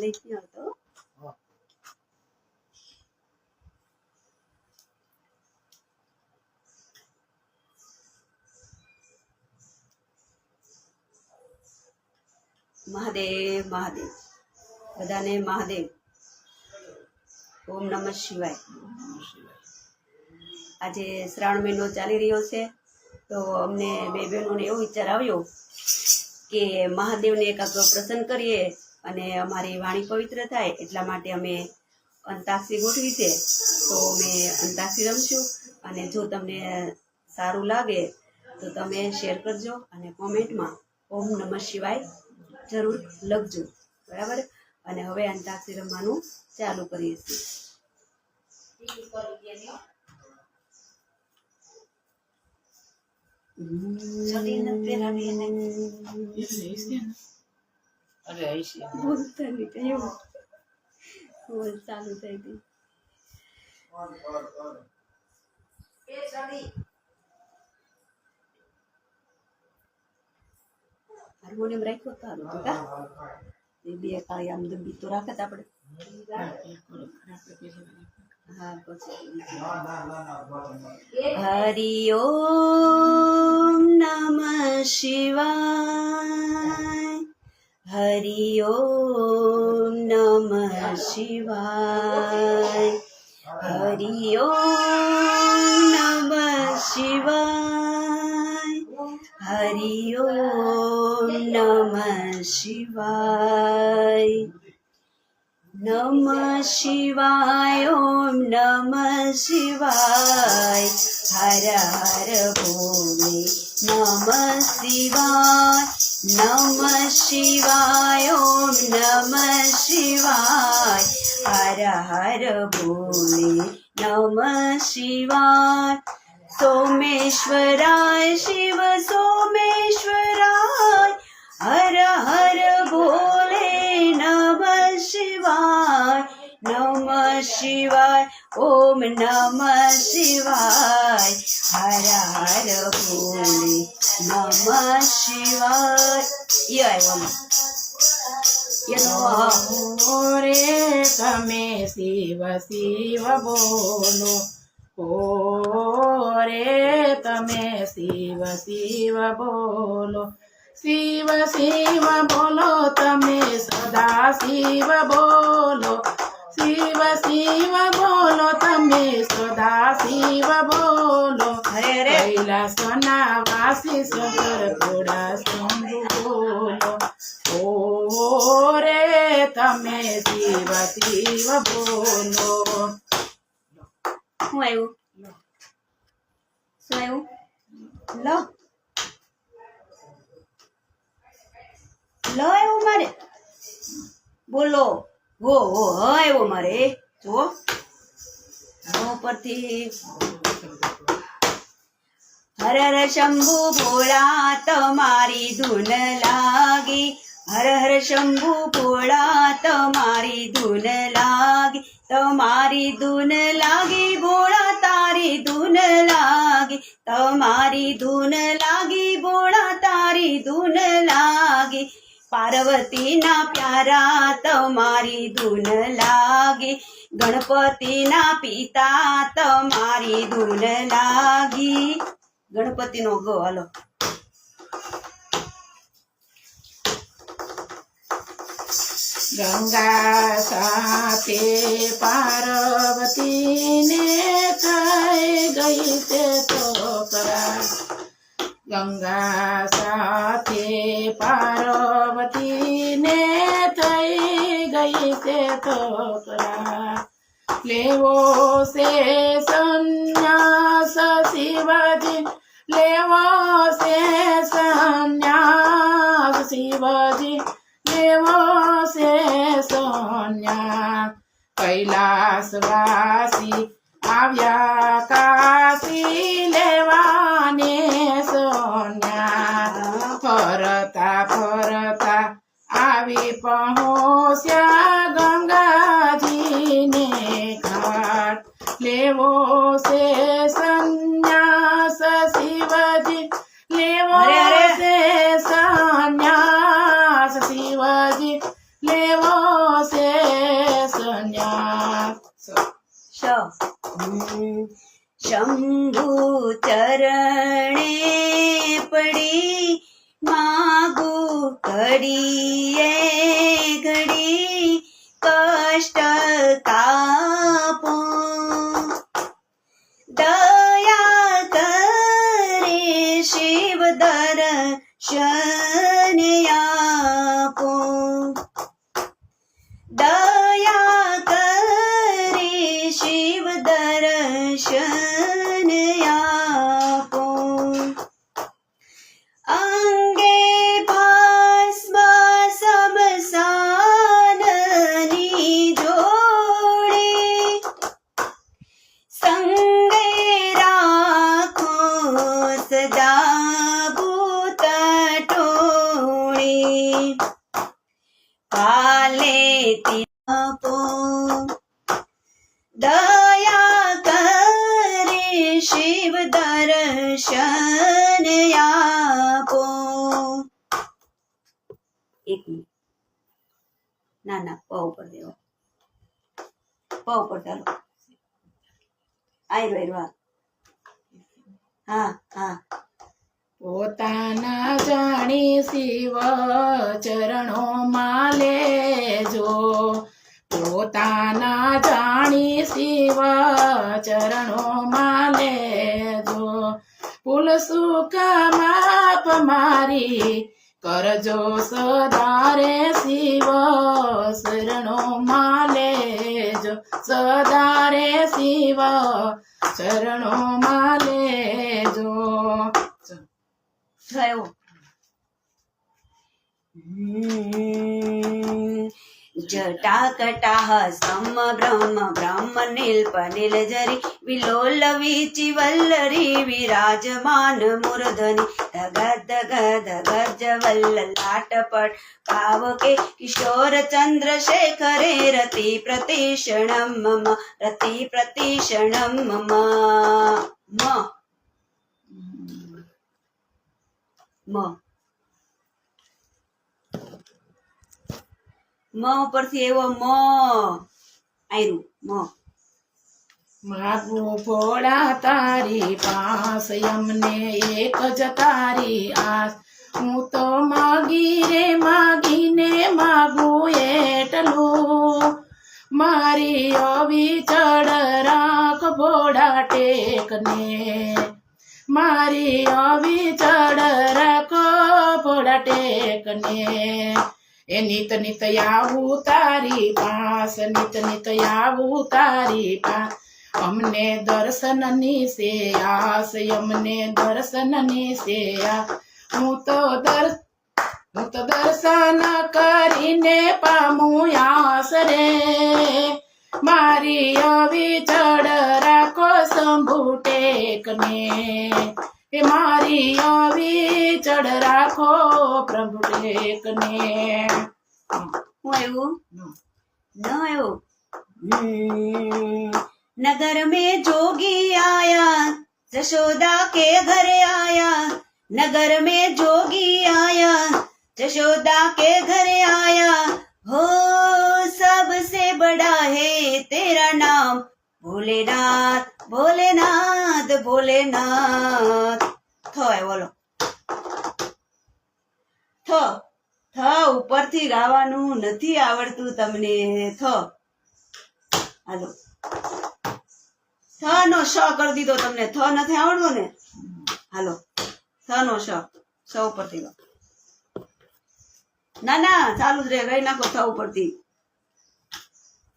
લઈ ગયો હતો મહાદેવ મહાદેવ બધાને મહાદેવ ઓમ નમઃ શિવાય આજે શ્રાવણ મહિનો ચાલી રહ્યો છે, તો અમને બે બહેનોને એવો વિચાર આવ્યો કે મહાદેવને એકાગ્ર પ્રસન્ન કરીએ અને અમારી વાણી પવિત્ર થાય એટલા માટે અમે અંતાક્ષરી ગોઠવી છે. તો અમે અંતાક્ષરી રમશું અને જો તમને સારું લાગે તો તમે શેર કરજો અને કોમેન્ટમાં ઓમ નમઃ શિવાય જરૂર લખજો. બરાબર? અને હવે અંતાક્ષરી રમવાનું ચાલુ કરીએ છીએ. અરે બોલતા નહીં એવું. બોલ ચાલુ થઈ ગઈ હાર્મોનિયમ રાખ્યો તો સારું કા? એ બે કાળી આમ દબી તો રાખત આપણે. હા પછી. હરિ ઓમ નમ શિવાય. હરિ ઓમ નમ શિવાય. હરિ ઓમ નમ શિવાય. હરિ ઓમ નમ શિવાય. નમ શિવાય, ઓમ નમ શિવાય. હર હર ભોલે નમ શિવાય. નમ શિવાય ઓમ નમ શિવાય હર હર ભોલે નમ શિવાય સોમેશ્વરાય શિવ સોમેશ્વરાય હર હર ભોલે નમ શિવાય નમ શિવાય ઓમ નમ શિવાય હર હર ભોલે નમ શિવાય આવ્યો રે તમે શિવ શિવ બોલો ઓ રે તમે શિવ શિવ બોલો શિવ શિવ બોલો તમે સદા શિવ બોલો શિવ શિવ બોલો તમે સદા શિવ બોલો. કૈલાસના વાસી શંકર થોડા શંભુ બોલો. ઓ રે તમે શિવ શિવ બોલો. શું આવ્યું? શું આવ્યું? લો. લો આવ્યું મારે. બોલો. હો હો હ આવ્યો મારે. જો હો પરથી હર હર શંભુ ભોળા, તમારી ધૂન લાગી. હર હર શંભુ ભોળા, તમારી ધૂન લાગી. તમારી ધૂન લાગી, ભોળા, તારી ધૂન લાગી. તમારી ધૂન લાગી, ભોળા, તારી ધૂન લાગી. પાર્વતીના પ્યારા તમારી ધૂન લાગી. ગણપતિના પિતા તમારી ધૂન લાગી. ગણપતિનો ગો, હાલો. ગંગા સાથે પાર્વતીને થઈ ગઈ તે છોકરા ગંગા સાથે પાર્વતીને થઈ ગઈ તે તોકરા લેવો છે સંન્યાસ શિવજી, લેવો છે સંન્યાસ શિવજી, લેવો છે સોન્યા કૈલાસવાસી આવ્યા કાશી લેવાને ફરતા આવી પહોંચ્યા ગંગાજીને ઘાટ લેવો છે સંન્યાસ શિવજી. લેવો. છે સંન્યાસ શિવજી. લેવો છે સંન્યાસ. શંભુ ચરણે પડી માગુ ઘડીએ ઘડી કષ્ટ કાપો ના ના પ ઉપર દેવો. પ ઉપર ચાલો. આયરો આયરો, હા. હા પોતાના જાણી શિવ ચરણોમાં લેજો. પોતાના જાણી શિવ ચરણોમાં લેજો. પુલ સુખ માપ મારી કરજો સદારે શિવ શરણો માલેજો સદારે શિવ શરણો માલેજો થયો જટા जटाकटाः सम ब्रह्म ब्राह्मनिल्पनिलजरि विलोलवीचि वल्लरी विराजमान मुरधनि। धगधगधगजवल्ललाटपट् पावके किशोरचन्द्रशेखरे रतिप्रतिषणं मम रतिप्रतिषणं मम। म। મ પરથી એવો મ આયરું, મ. માગું ભોળા તારી પાસ અમને એક જ તારી આસ. હું તો માગી રે, માગીને માગું એટલું. મારી અવિચળ રાખ ભોળા ટેકને. મારી અવિચળ રાખ ભોળા ટેકને. એ નિત નિત આવું તારી પાસ, નિત નિત આવું તારી પાસ. અમને દર્શનની સે આસ, અમને દર્શનની સે આ હું તો દર, હું તો દર્શન કરીને પામું આસ રે. મારી અવિચળ રાખો શંભુ ટેકને. એ મારી અવિચળ રાખો પ્રભુ ટેકને હું આવ્યું ન આવ્યું हम्म, नगर में जोगी आया जशोदा के घर आया नगर में जोगी आया जशोदा के घर आया हो सबसे बड़ा है तेरा नाम भोलेनाथ भोलेनाथ भोलेनाथ ખવાય બોલો. થ થ ઉપરથી ગાવાનું નથી આવડતું તમને. થ. હાલો. થ નો શ કરી દીધો તમને. થ નથી આવડવો ને? હાલો. થ નો શ સ ઉપરથી ના ના, ચાલુ જ રે. ગઈ નાખો થ ઉપરથી.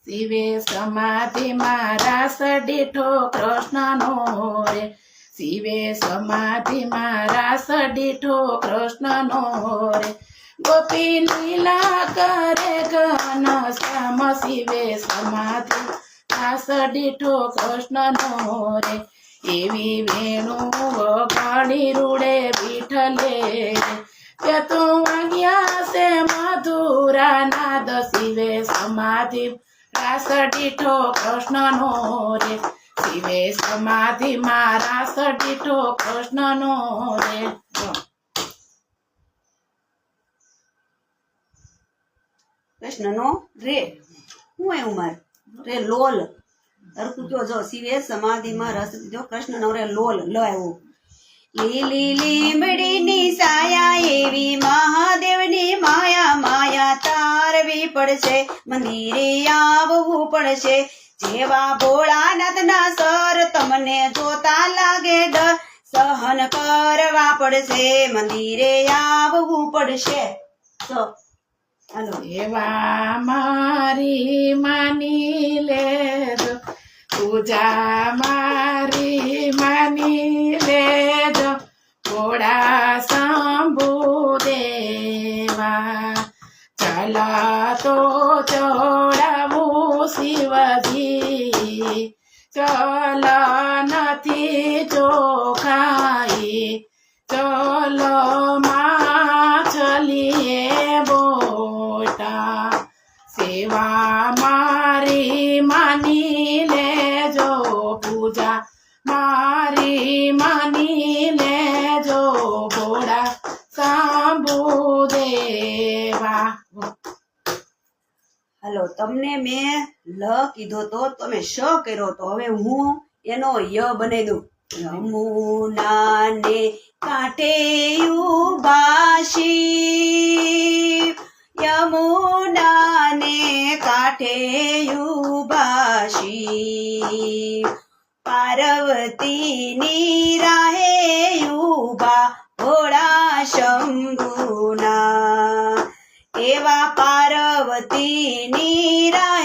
શિવે સમાધિ મારા સડીઠો કૃષ્ણનો રે. શિવે સમાધિ મારા સડીઠો કૃષ્ણનો રે. ગોપી લીલા કરે ઘન શ્યામ શિવે સમાધિ આ સડીઠો કૃષ્ણનો રે. એવી વેણુ વગાડી રૂડે બીઠલે કે તું વાગ્યા છે મધુરા નાદ શિવે સમાધિ રાસ દીઠો કૃષ્ણનો રે. શિવે સમાધિ મારા સડીઠો કૃષ્ણનો રે. કૃષ્ણનો રે. હું એવું માર? રે લોલ. કયો જો શિવે સમાધિમાં રસ દીધો, કૃષ્ણનો રે લોલ. લ આવ્યું લીલી લીમડીની સાયા, એવી મહાદેવની માયા માયા તારવી પડશે, મંદિરે આવવું પડશે. જેવા ભોળાનાથના સર તમને જોતા લાગે ડર સહન કરવા પડશે, મંદિરે આવવું પડશે. એવા મારી માની લે પૂજા મારી માની લે ઘોડા શંભુ દેવા, ચલા તો ચોડાવું શિવજી. ચલ નથી ચોખાઈ ચલો માછલીએ બોટા સેવા મારી માની લેજો પૂજા મારી માની લેજો ઘોડા સાંભુ દેવા હાલો તમને મેં લ કીધો તો તમે શ કર્યો તો હવે હું એનો ય બનાવી દઉં. યમુના ને કાંઠે ઉભાશી. યમુના ને કાંઠે ઉભાશી. પાર્વતીની રાહે યુબા ભોળા શંભુના. એવા પાર્વતીની રાહે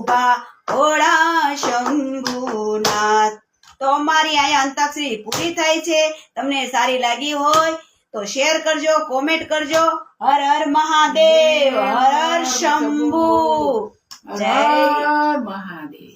ઊભા ભોળા શંભુનાથ. તો અમારી અહીંયા અંતાક્ષરી પૂરી થઈ છે. તમને સારી લાગી હોય તો શેર કરજો કોમેન્ટ કરજો. હર હર મહાદેવ હર હર શંભુ. જય. મહાદેવ.